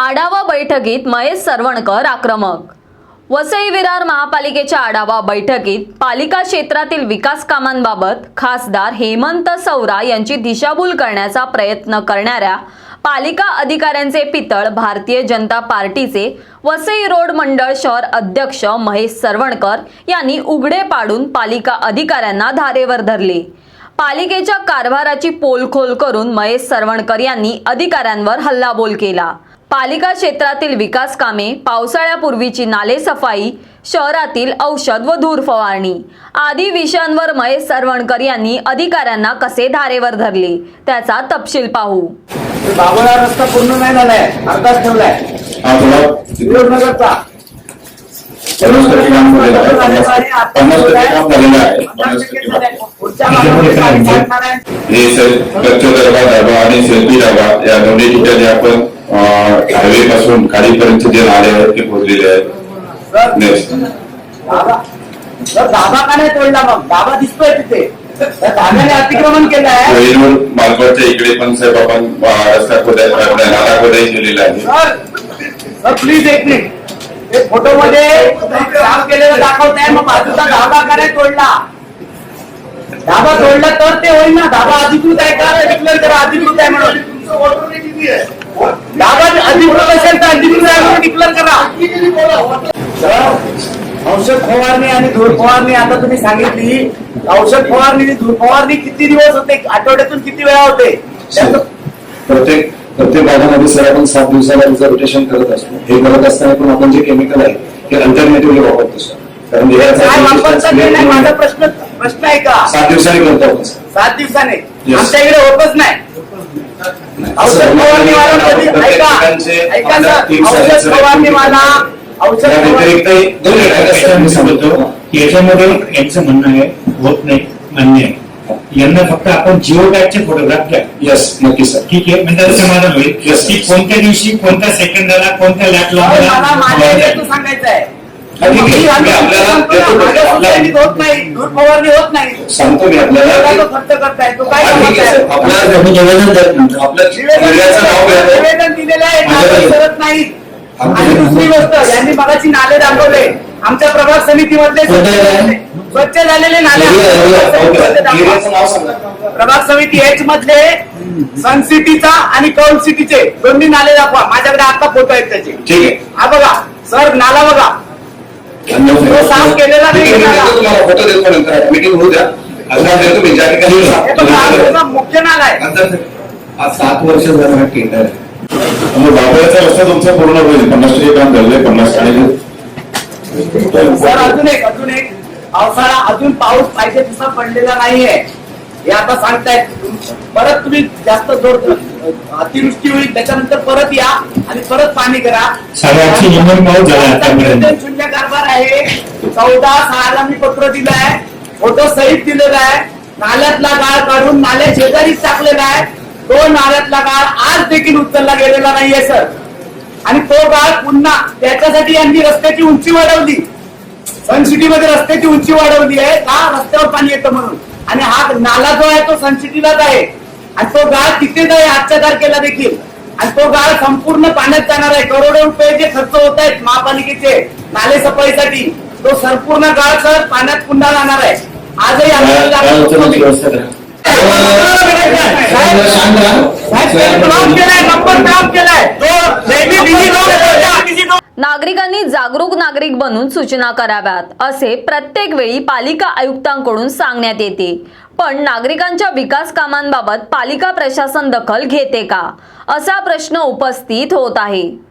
आढावा बैठकीत महेश सरवणकर आक्रमक. वसई विरार महापालिकेच्या आढावा बैठकीत पालिका क्षेत्रातील विकास कामांबाबत खासदार हेमंत सौरा यांची दिशाभूल करण्याचा प्रयत्न करणाऱ्या पालिका अधिकाऱ्यांचे पितळ भारतीय जनता पार्टीचे वसई रोड मंडळ शहर अध्यक्ष महेश सरवणकर यांनी उघडे पाडून पालिका अधिकाऱ्यांना धारेवर धरले. पालिकेच्या कारभाराची पोलखोल करून महेश सरवणकर यांनी अधिकाऱ्यांवर हल्लाबोल केला. पालिका क्षेत्रातील विकास कामे पावसाळ्यापूर्वीची नाले सफाई शहरातील औषध व धूर फवारणी. आदी विषयांवर महेश सरवणकर यांनी अधिकाऱ्यांना कसे धारेवर धरले त्याचा तपशील पाहू. बाबुळा रस्ता पूर्ण नाही झालाय अर्धाच ठेवलाय. पन्नास टक्के काम झालेलं आहे. पन्नास टक्के काम झालेलं आहे. पन्नास टक्के काम. पुढच्या मागणी पाणी काढणार आहे. हे सर कच्छ दरबा धाबा आणि सेल्फी धाबा या दोन्ही ठिकाणी आपण हायवे पासून खाडीपर्यंत जे नाले आहेत ते पोहोचलेले आहेत. नेक्स्ट दाबा सर, दाबा का नाही तोडला मग? दाबा दिसतोय तिथे. अतिक्रमण केलं आहे. इकडे पण साहेब आपण रस्ता खोदाय आपल्या नाला खोदाई केलेला आहे. प्लीज एक मिनिट फोटो मध्ये काम केलेलं दाखवताय मग बाजूचा धाबा का नाही तोडला? धाबा तोडला तर ते होईल ना. धाबा अधिकृत आहे का? डिक्लेअर करा अधिकृत आहे म्हणून. धाबा अधिकृत असेल तर अधिकृत आहे म्हणून डिक्लेअर करा. औषध फवारणी आणि धूळ फवारणी आता तुम्ही सांगितली. औषध फवारणी आणि धूळ फवारणी किती दिवस होते? आठवड्यातून किती वेळा होते? प्रत्येक प्रत्येक भागामध्ये सर आपण सात दिवसाला रिझर्वेशन करत असतो. हे करत असताना पण आपण जे केमिकल आहे ते अल्टरनेटिव्हली वापरतो सर. कारण माझा प्रश्न प्रश्न आहे का? सात दिवसांनी करतो आपण. सात दिवसाने. आमच्या इकडे होतच नाही. औषध कधी प्रत्येक ऐका औषध औषध फवारणी व्यतिरिक्तही दोन दोन मिनिटं मिनिटं सर, मी सांगतो. की याच्यामध्ये यांचं म्हणणं आहे होत नाही मान्य आहे. यांना फक्त आपण जिओ टॅगचे फोटोग्राफ घ्या येस नक्की सर ठीक आहे म्हणजे त्याचं समाधान होईल Yes, की. कोणत्या दिवशी कोणत्या सेकंदाला कोणत्या लॅपला मला माझ्या हेतू सांगायचं आहे हा, ठीक आहे. मी आम्ही आपल्याला सांगतो ना, देतो ना. माझ्या सोसायटीत होत नाही दूध फवारणी होत नाही सांगतो मी आपल्याला तो खर्च करताय तो काय हा, ठीक आहे सर. करताय? आपल्याला निवेदन. आपल्या नाव निवेदन दिलेलं आहे करत नाही आणि दुसरी गोष्ट यांनी मगाची नाले दाखवले आमच्या प्रभाग समितीमधले कोणते आहे? स्वच्छ झालेले नाले एरियाचं नाव सांगा प्रभाग समिती एच मधले सन सिटीचा आणि कौल सिटीचे दोन्ही नाले दाखवा. माझ्याकडे आता फोटो आहेत त्याचे. ठीक आहे. हा बघा. सर नाला बघा. तो साफ केलेला नाही ठीक आहे, मी नाला. देतो तुम्हाला फोटो देतो नंतर. मीटिंग होऊ द्या. आता देतो मी ज्या हे बघा हा ठिकाणी तुझा मुख्य नाला आहे. नंतर आज सात वर्ष झालं हा टेंडर आहे. मग बाबळ्याचा रस्ता तुमचा पूर्ण होईल. पन्नास टक्के काम झालेलं पन्नास आणि सर अजून एक. पावसाळा अजून पाऊस पाहिजे तसा पडलेला नाहीये. हे आता सांगतायत. परत तुम्ही जास्त जोर अतिवृष्टी होईल त्याच्यानंतर परत या आणि परत पाणी करा. शून्य कारभार आहे? चौदा सहाला मी पत्र दिलं आहे फोटो सहित दिलेला आहे. नाल्यातला गाळ काढून नाल्या शेजारीच टाकलेला आहे. तो नाल्यातला गाळ आज देखील उचलला गेलेला नाहीये सर. आणि तो गाळ पुन्हा त्याच्यासाठी यांनी रस्त्याची उंची वाढवली. सन सिटी मध्ये रस्त्याची उंची वाढवली आहे का रस्त्यावर पाणी येतं म्हणून आणि हा नाला जो आहे तो सन सिटीलाच आहे आणि तो गाळ तिथेच आहे आजच्या तारखेला देखील आणि तो गाळ संपूर्ण पाण्यात जाणार आहे करोडो रुपये जे खर्च होत आहेत महापालिकेचे नाले सफाईसाठी तो संपूर्ण गाळ सर पाण्यात पुन्हा जाणार आहे आजही आम्ही केलंय नंबर काम केलाय तो नेहमी दिल्ली जाऊन दिल्ली जाऊन नागरिकांनी जागरूक नागरिक बनून सूचना कराव्यात असे प्रत्येक वेळी पालिका आयुक्तांकडून सांगण्यात येते. पण नागरिकांच्या विकास कामांबाबत पालिका प्रशासन दखल घेते का? असा प्रश्न उपस्थित होत आहे.